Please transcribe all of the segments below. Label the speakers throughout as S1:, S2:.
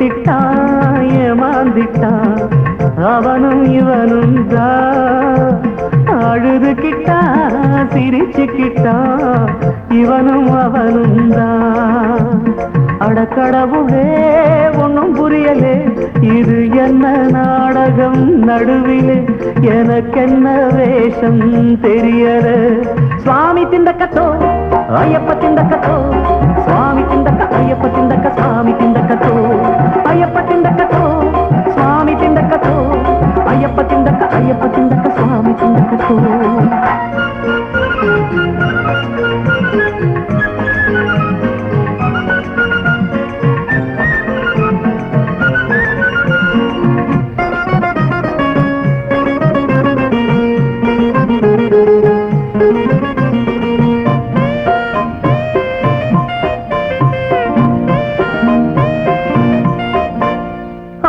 S1: மாட்டிட்டான் ஏமாந்திட்டான் அவனும் இவனும் தான் அழுதுகிட்டா சிரிச்சுக்கிட்டான் இவனும் அவனும் தான் அடக்கடவுளே ஒன்றும் புரியலே. இது என்ன நாடகம் நடுவிலே? எனக்கென்ன வேஷம் தெரியல. சுவாமி திண்டக்கத்தோ ஐயப்ப திண்டக்கத்தோ. சுவாமி திண்டக்க ஐயப்ப திண்டக்க சாமி திண்டக்கத்தோ.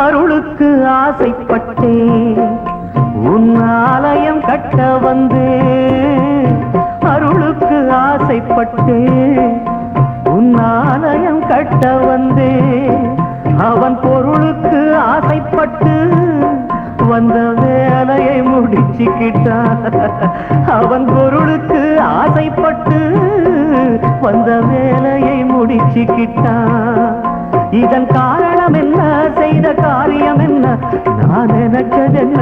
S1: அருளுக்கு ஆசைப்பட்டேன். உன் ஆலயம் கட்ட வந்து அருளுக்கு ஆசைப்பட்டு உன் ஆலயம் கட்ட வந்து அவன் பொருளுக்கு ஆசைப்பட்டு வந்த வேலையை முடிச்சுக்கிட்டான். அவன் பொருளுக்கு ஆசைப்பட்டு வந்த வேலையை முடிச்சுக்கிட்டான். இதன் காரணம் செய்த காரியம் என்ன? நான் நினைச்சதென்ன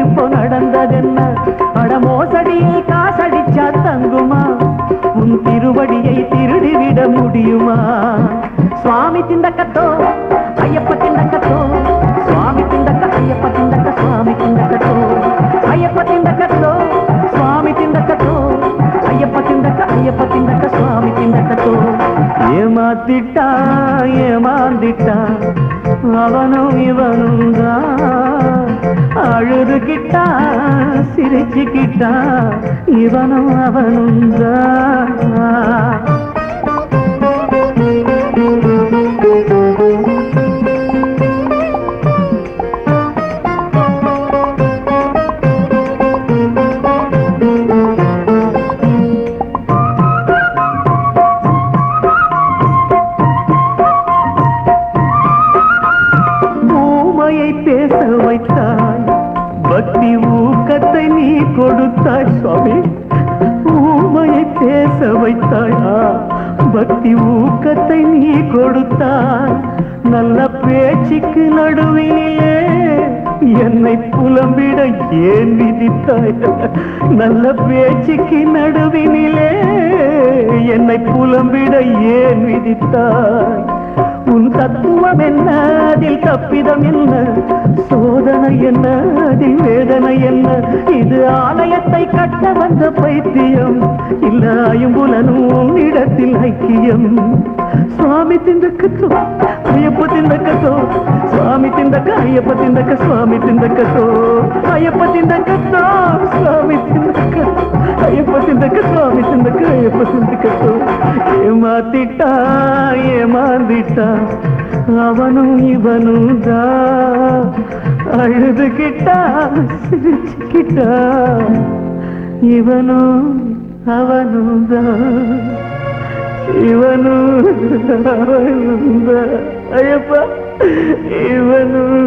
S1: இப்போ நடந்ததென்ன அட மோசடியில் காசடிச்சா தங்குமா? உன் திருவடியை திருடிவிட முடியுமா? சுவாமி திண்டக்கத்தோ ஐயப்ப திண்டக்கத்தோ? சுவாமி திண்டக்க ஐயப்ப திண்டக்க சுவாமி திண்டக்கத்தோ? ஐயப்ப திண்டக்கத்தோ சுவாமி திண்டக்கத்தோ? ஐயப்ப திண்டக்க ஐயப்ப திண்டக்க சுவாமி திண்டக்கத்தோ? ஏமாத்திட்டா ஏமாந்திட்டா? அவனும் இவனும் தான் அழுதுகிட்டா சிரிச்சுக்கிட்டா இவனும் அவனும் தான் வைத்தாய். பக்தி ஊக்கத்தை நீ கொடுத்தாய் சுவாமி. ஊமையை பேச வைத்தாயா. பக்தி ஊக்கத்தை நீ கொடுத்தாய். நல்ல பேச்சுக்கு நடுவிலே என்னை புலம்பிட ஏன் விதித்தாய்? நல்ல பேச்சுக்கு நடுவினிலே என்னை புலம்பிட ஏன் விதித்தாய்? உன் தத்துவம் என்ன? அதில் தப்பிதம் என்ன? சோதனை என்ன? அதில் வேதனை என்ன? இது ஆலயத்தை கட்ட வந்த பைத்தியம். இல்ல ஐம்புலனும் இடத்தில் ஐக்கியம். சுவாமி திண்டக்கத்தோ ஐயப்ப திண்டக்கத்தோ சுவாமி திண்டக்க ஐயப்ப திண்டக்க சுவாமி திண்டக்கத்தோ ஐயப்ப திண்டக்கத்தோ சுவாமி திண்டக்க. ஐயப்ப திண்டக்க சுவாமி திண்டக்க ஐயப்ப திண்டக்கத்தோ ஏமாத்திட்டா ஏமாந்திட்டா. அவனும் இவனும் தான் அழுதுகிட்டா சிரிச்சுக்கிட்டா. இவனும் அவனும் தான் இவனும் அவனும் தான் ஐயப்பா இவனும்.